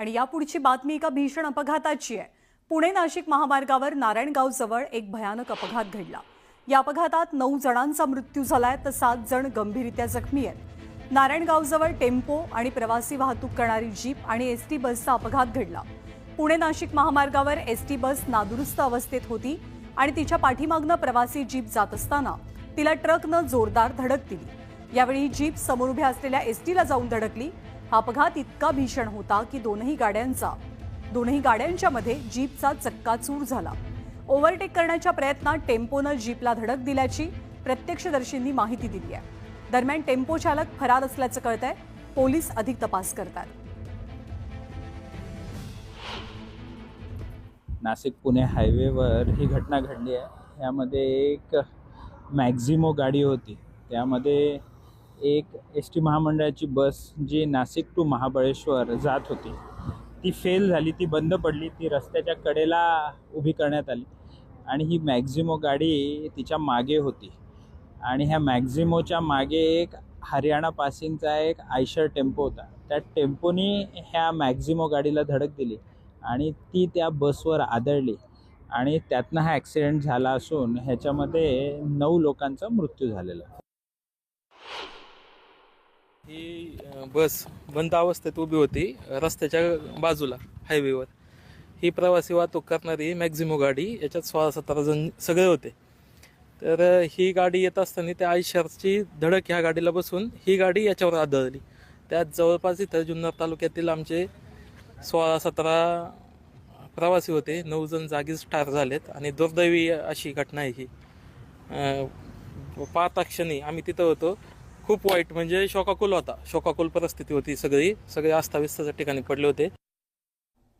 आणि यापुढची बातमी एका भीषण अपघाताची आहे. पुणे नाशिक महामार्गावर नारायणगावजवळ एक भयानक अपघात घडला. या अपघातात नऊ जणांचा मृत्यू झालाय तर सात जण गंभीररित्या जखमी आहेत. नारायणगावजवळ टेम्पो आणि प्रवासी वाहतूक करणारी जीप आणि एस टी बसचा अपघात घडला. पुणे नाशिक महामार्गावर एस टी बस नादुरुस्त अवस्थेत होती आणि तिच्या पाठीमागनं प्रवासी जीप जात असताना तिला ट्रकनं जोरदार धडक दिली. यावेळी ही जीप समोर उभ्या असलेल्या एसटीला जाऊन धडकली हा अपघात इतका भीषण होता की दोनही गाड्यांचा दोनही गाड्यांच्या मध्ये जीपचा चक्काचूर झाला. ओव्हरटेक करण्याच्या प्रयत्नात टेम्पोनं जीपला धडक दिल्याची प्रत्यक्षदर्शींनी माहिती दिली आहे. दरम्यान टेम्पो चालक फरार असल्याचं कळतंय. पोलीस अधिक तपास करतात. नाशिक पुणे हायवेवर ही घटना घडली आहे. यामध्ये एक मॅक्झिमो गाडी होती. त्यामध्ये एक एस टी महामंडळाची बस जी नाशिक टू महाबळेश्वर जात होती. ती फेल झाली ती बंद पडली ती रस्त्याच्या कडेला उभी करण्यात आली आणि ही मॅक्झिमो गाडी तिच्यामागे होती. आणि ह्या मॅक्झिमोच्या मागे एक हरियाणा पासिंगचा एक आयशर टेम्पो होता. त्या टेम्पोनी ह्या मॅक्झिमो गाडीला धडक दिली आणि ती त्या बसवर आदळली आणि त्यातनं हा ॲक्सिडेंट झाला असून ह्याच्यामध्ये नऊ लोकांचा मृत्यू झालेला. ही बस बंद अवस्थेत उभी होती रस्त्याच्या बाजूला हायवेवर ही प्रवासी वाहतूक करणारी मॅक्झिमो गाडी याच्यात सोळा सतरा जण सगळे होते. तर ही गाडी येत असताना त्या आयशरची धडक ह्या गाडीला बसून ही गाडी याच्यावर आदळली. त्यात जवळपास इथं जुन्नर तालुक्यातील आमचे सोळा सतरा प्रवासी होते नऊ जण जागीच ठार झालेत आणि दुर्दैवी अशी घटना आहे ही. अ, पाहता क्षणी आम्ही तिथं होतो. खूप वाईट म्हणजे शोकाकुल होता. शोकाकुल परिस्थिती होती सगळी. सगळे अस्ताव्यस्ताच्या ठिकाणी पडले होते.